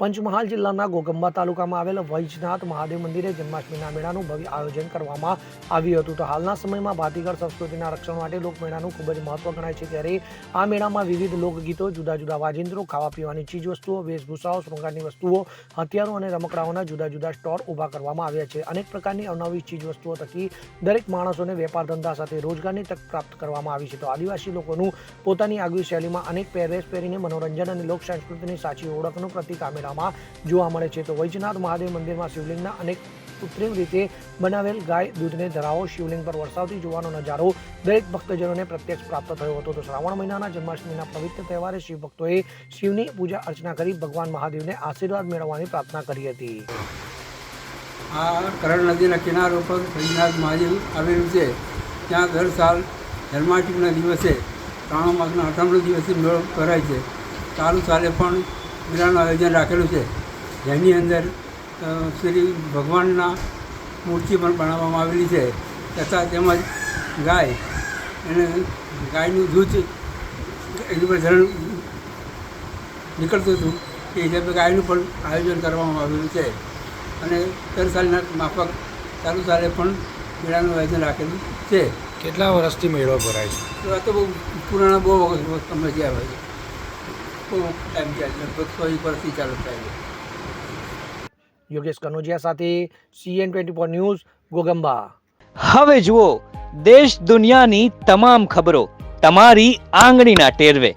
પંચમહાલ જિલ્લાના ગોગંબા તાલુકામાં આવેલ વૈજનાથ મહાદેવ મંદિરે જન્માષ્ટમીના મેળાનું ભવ્ય આયોજન કરવામાં આવ્યું હતું. તો હાલના સમયમાં ભાતીગળ સંસ્કૃતિના રક્ષણ માટે લોકમેળાનું ખૂબ જ મહત્વ ગણાય છે. ત્યારે આ મેળામાં વિવિધ લોકગીતો જુદા જુદા વાજિંત્રો ખાવા પીવાની ચીજવસ્તુઓ, વેશભૂષાઓ, શૃંગારની વસ્તુઓ, હથિયારો અને રમકડાઓના જુદા જુદા સ્ટોર ઊભા કરવામાં આવ્યા છે. અનેક પ્રકારની અવનવી ચીજવસ્તુઓ થકી દરેક માણસોને વેપાર ધંધા સાથે રોજગારની તક પ્રાપ્ત કરવામાં આવી છે. તો આદિવાસી લોકોનું પોતાની આગવી શૈલીમાં અનેક પહેરવેશ પહેરીને મનોરંજન અને લોક સંસ્કૃતિની સાચી ઓળખનું પ્રતિક આ મેળામાં જોવા મળે છે. તો વૈજનાથ મહાદેવ મંદિરમાં શિવલિંગના અનેક કૃત્રિમ રીતે બનાવેલ ગાય, દૂધને ધરાવો, શિવલિંગ પર વરસાવતી જોવાનો નજારો દરેક ભક્તજનોને પ્રત્યક્ષ પ્રાપ્ત થયો હતો. તો શ્રાવણ મહિનાના જન્માષ્ટમીના પવિત્ર તહેવારે શિવભક્તોએ શિવની પૂજા અર્ચના કરી ભગવાન મહાદેવને આશીર્વાદ મેળવવાની પ્રાર્થના કરી હતી. આ કરણ નદીના કિનારો ઉપર હરિનાથ મહાદેવ આવેલું છે. ત્યાં દર સાલ જન્માષ્ટમીના દિવસે શ્રાવણ માસના આઠમના દિવસે મેળો કરાય છે. ચાલુ સાલે પણ મેળાનું આયોજન રાખેલું છે. જેની અંદર શ્રી ભગવાનના મૂર્તિ પણ બનાવવામાં આવેલી છે તથા તેમજ ગાય એને ગાયનું દૂધ એની પર ધરણ નીકળતું હતું. એ હિસાબે ગાયનું પણ આયોજન કરવામાં આવેલું છે. અને દર સાલના માફક ચાલુ સાલે પણ મેળાનું આયોજન રાખેલું છે. કેટલા વર્ષથી મેળો ભરાય છે? તો આ તો બહુ પુરાણા બહુ વખત સમજ્યા હોય છે. બહુ ટાઈમ થયા લગભગ સો વર્ષથી ચાલુ થાય યોગેશ કનોજિયા સાથે CN twenty four news Goghamba. હવે જુઓ દેશ દુનિયાની તમામ ખબરો તમારી આંગળીના ટેરવે.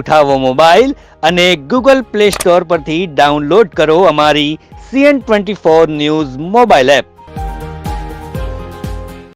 ઉઠાવો મોબાઈલ અને ગૂગલ પ્લે સ્ટોર પરથી ડાઉનલોડ કરો અમારી CN twenty four news mobile app.